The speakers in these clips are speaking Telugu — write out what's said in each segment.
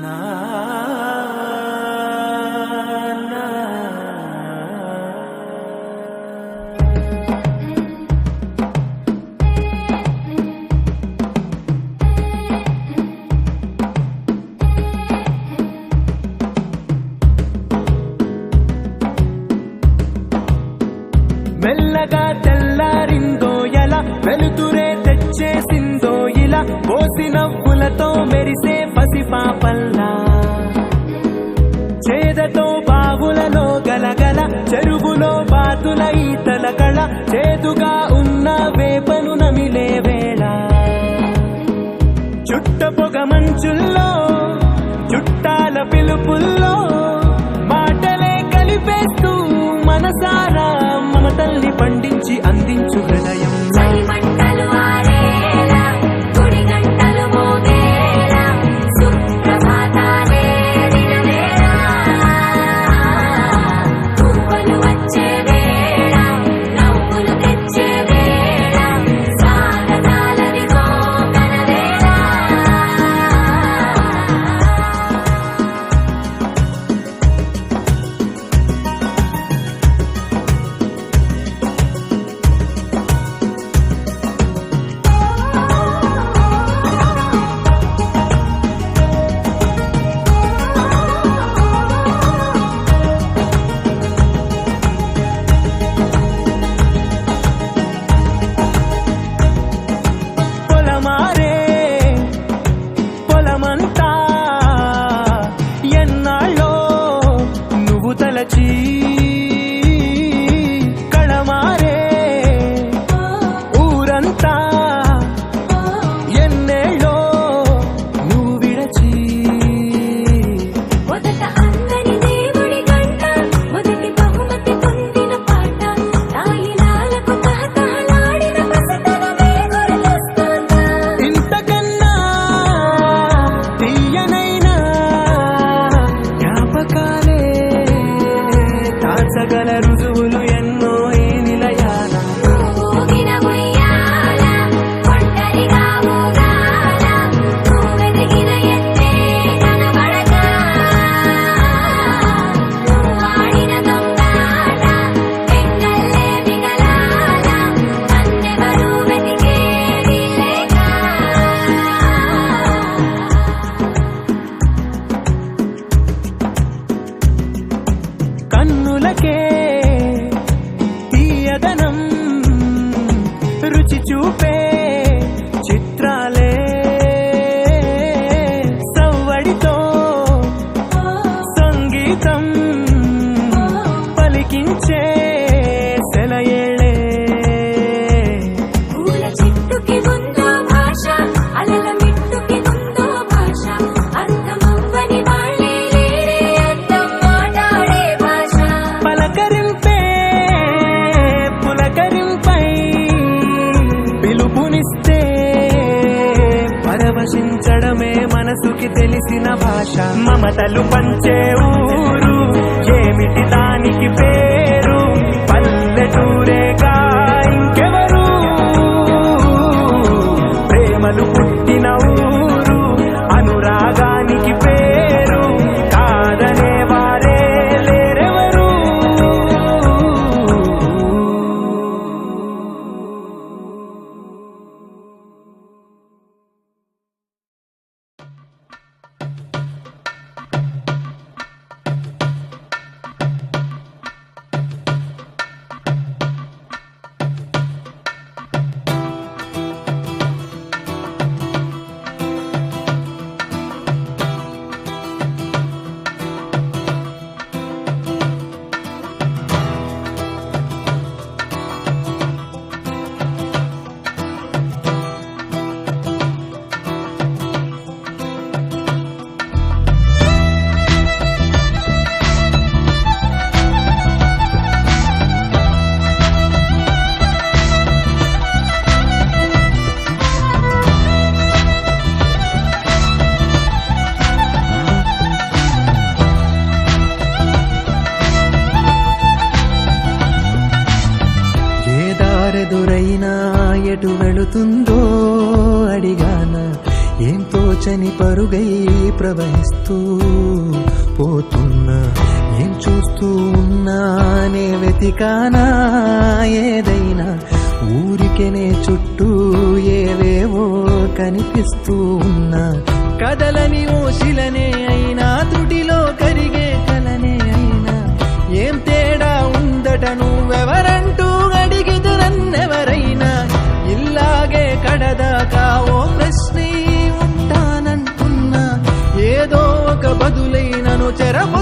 那 చేదతో బావులలో గలగల చెరువులో బాతుల ఈతల కళ చేదుగా ఉన్న వేపను నమిలే వేళ. చుట్ట పొగ మంచుల్లో చుట్టాల పిలుపుల్లో భాష. మమతలు పంచే ఊరు. ఏమిటి దా పరదురైనా ఎటు వెళుతుందో అడిగాన. ఏం తోచని పరుగై ప్రవహిస్తూ పోతున్నా. ఏం చూస్తూ ఉన్నానే వెతికానా ఏదైనా. ఊరికెనే చుట్టూ ఏవేవో కనిపిస్తూ ఉన్నా. కదలని ఓసి బదులైనను చరమ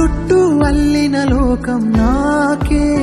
చుట్టూ అల్లిన లోకం నాకే.